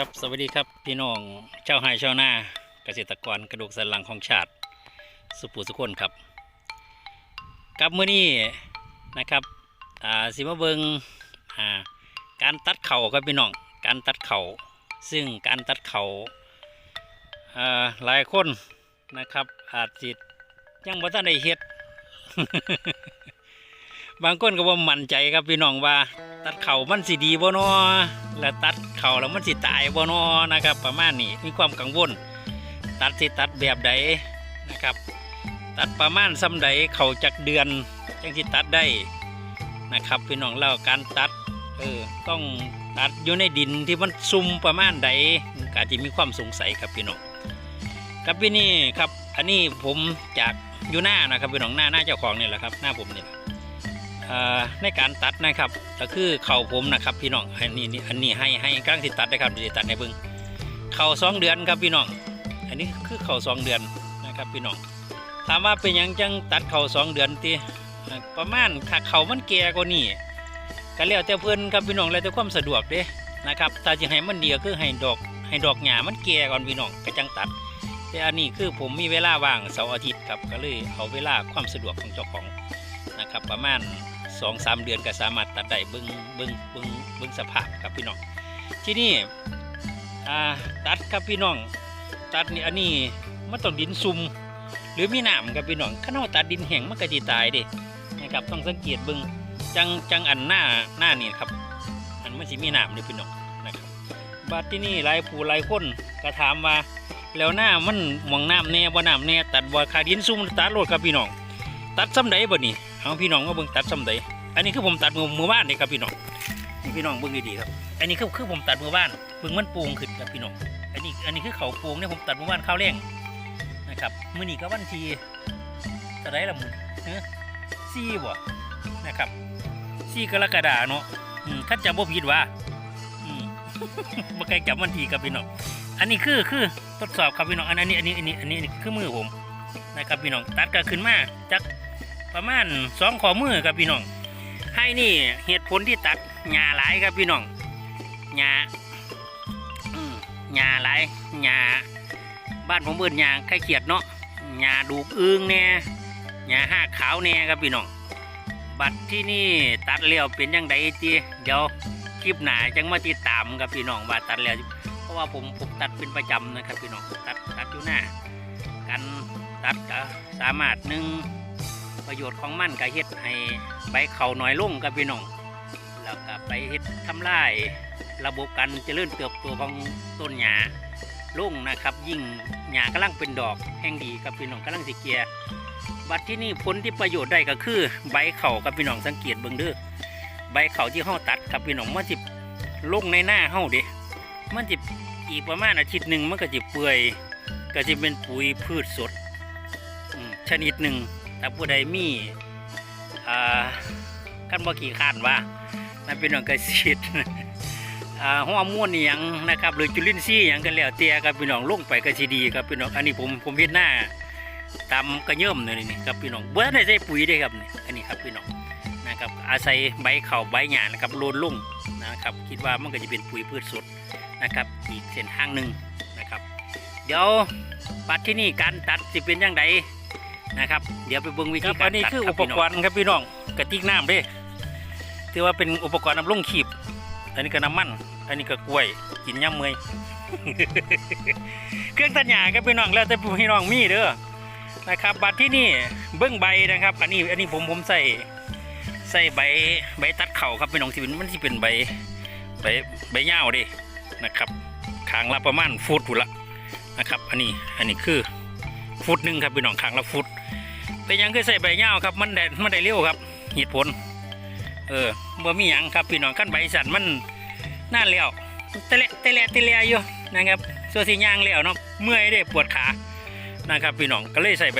ครับสวัสดีครับพี่น้องเจ้าไฮชาวนาเกษตรกรกระดูกสันหลังของชาติ สุภูสุคนครับกับมื้อนี้นะครับอ่าสิมาเบิงอ่าการตัดเข่าครับพี่น้องการตัดเข่าซึ่งการตัดเข่าอ่าหลายคนนะครับ อาจสิยังบ่ทันได้เฮ็ด บางคนก็บ่มั่นใจครับพี่น้องว่า ตัดเข่ามันสิดีบ่นอและตัดเข่าแล้วมันสิตายบ่นอนะครับ ประมาณนี้มีความกังวล ตัดสิตัดแบบใดนะครับ ตัดประมาณซ้ำใดเข่าจักเดือนจังสิตัดได้นะครับพี่น้องเล่าการตัดเออต้องตัดอยู่ในดินที่มันซุ่มประมาณใดก็อาจจะมีความสงสัยครับพี่น้องครับพี่นี่ครับ อันนี้ผมจากอยู่หน้านะครับพี่น้องหน้าหน้าเจ้าของนี่แหละครับหน้าผมนี่แหละ ในการตัดนะครับก็คือเข่าผมนะครับพี่น้องอันนี้อันนี้ให้ให้กลังติดตัดนะครับติดตัดในเบิ้งเข่าสองเดือนครับพี่น้อง อันนี้คือเข่าสองเดือนนะครับพี่น้องถามว่าเป็นยังจังตัดเข่าสองเดือนตีประมาณถ้าเข่ามันแก่กว่านี้ก็แล้วแต่เพื่อนครับพี่น้องแล้วแต่ความสะดวกเด้นะครับถ้าจะให้มันเดีก็คือให้ดอกให้ดอกหญ้ามันแก่ก่อนพี่น้องก็จังตัด แต่อันนี้คือผมมีเวลาว่างเสาร์อาทิตย์ครับก็เลยเอาเวลาความสะดวกของเจ้าของนะครับประมาณ สองสามเดือนก็สามารถตัดได้เบิ้งเบิ้งเบิ้งเบิ้งสภาพครับพี่น้อง ที่นี่ตัดครับพี่น้อง ตัดนี่อันนี้มันต้องดินซุ่มหรือมีน้ำครับพี่น้องข้าเราตัดดินแห้งมันก็จะตายเดินะครับต้องสังเกตเบิ้งจังจังอันหน้าหน้านี่ครับ อันมันสิมีน้ำเลยพี่น้องนะครับบัดที่นี่ลายผู้ลายคนก็ถามว่าแล้วหน้ามันหมองน้ำแน่บ่น้ำแน่ตัดบ่คาดินซุ่มตัดโลดครับพี่น้อง ตัดซ้ำใดบ่นี่เอาพี่น้องมาเบิ่งตัดซ้ำใดอันนี้คือผมตัดมือมือบ้านนี่ครับพี่น้องนี่พี่น้องเบิ่งดีๆครับ อันนี้คือคือผมตัดมือบ้านเบิ่งมันปูงขึ้นครับพี่น้อง อันนี้อันนี้คือเขาปูงเนี่ยผมตัดมือบ้านข้าวแรงนะครับมื้อนี้ก็วันที่เท่าไรละมึงเฮ้ยสี่บ่นะครับสี่กรกฎาเนาะอืมคันจำบ่ผิดว่าอืมบ่ไกลจับวันที่ครับพี่น้องอันนี้คือคือทดสอบครับพี่น้องอันอันนี้อันนี้อันนี้อันนี้อันนี้คือมือผม นะครับพี่น้องตัดก็ขึ้นมาจากประมาณสองข้อมือครับพี่น้องให้นี่เหตุผลที่ตัดหญ้าหลายครับพี่น้องหญ้าหญ้าหลายหญ้าบ้านผมเบิ่นหญ้าไข่เขียดเนาะหญ้าดูกอึ้งแน่หญ้าห้าขาวแน่ครับพี่น้องบัดที่นี่ตัดแล้วเป็นยังไงจีเดี๋ยวคลิปหน้าจังมาติดตามครับพี่น้องว่าตัดแล้วเพราะว่าผมผมตัดเป็นประจำนะครับพี่น้องตัดตัดอยู่หน้า กันตัดก็สามารถหนึ่งประโยชน์ของมันก็เฮ็ดให้ใบเขาน้อยลงกับพี่น้องแล้วก็ไปเฮ็ดทำลายระบบการเจริญเติบโตของต้นหญ้าลงนะครับ ยิ่งหญ้ากำลังเป็นดอกแห่งดีกับพี่น้องกำลังสิเกียบัดที่นี่ผลที่ประโยชน์ได้ก็คือ ใบเขากับพี่น้องสังเกตเบิ่งเด้อใบเขาที่เฮาตัดกับพี่น้องมันสิลงในหน้าเฮาเด้มันสิอีกประมาณอาทิตย์หนึ่งมันก็สิเปื่อย ก็จะเป็นปุ๋ยพืชสดชนิดหนึ่งถ้าผู้ใดมีขั้นบ่ขี่ขานว่านั่นเป็นน้องเกษตรอ่าหัวม่วนอหยังนะครับ หรือจุลินทรีย์อหยังกันแล้วเตียครับพี่น้องลงไปก็สิดีครับพี่น้องอันนี้ผมผมเฮ็ดหน้าตามกระเยิ่มนี่นี่ครับพี่น้องบ่ได้ใส่ปุ๋ยเด้ครับนี่อันนี้ครับพี่น้องนะครับอาศัยใบเข่าใบหญ้านะครับโรนลุ่งนะครับ คิดว่ามันก็จะเป็นปุ๋ยพืชสดนะครับ อีกเส้นทางหนึ่งนะครับ เดี๋ยวปัดที่นี่การตัดสิเป็นยังไงนะครับ เดี๋ยวไปเบิ่งวิธีการตัดอันนี้คือรัอุบปพี่น้งกรณ์ครับพี่น้องกระติกน้ำเด้ถือว่าเป็นอุปกรณ์นำลงขีบ อันนี้ก็น้ำมัน อันนี้ก็กล้วยกินย่ำเมอยเครื่องตัดหญ้าครับพี่น้องแล้วแต่พี่น้องมีเด้อนะครับบัดที่นี่เบื้องใบนะครับ อันนี้อันนี้ผมผมใส่ใส่ใบใบตัดเข่าครับพี่น้องที่เป็นมันที่เป็นใบใบใบยาวเด้นะครับขางละประมาณฟุตพุ่นละ นะครับ อันนี้อันนี้คือฟุตหนึ่งครับพี่น้องขังละฟุตเป็นยังคือใส่ใบเงาครับมันได้มันได้เร็วครับเหตุผล เออบ่มีหยังครับพี่น้องขั้นใบสันมันน่าเลี้ยวเตะเละเตะเลเตเลอยู่นะครับส่วนสีย่างเลี้ยวเนาะเมื่อยได้ปวดขานะครับพี่น้องก็เลยใส่ใบ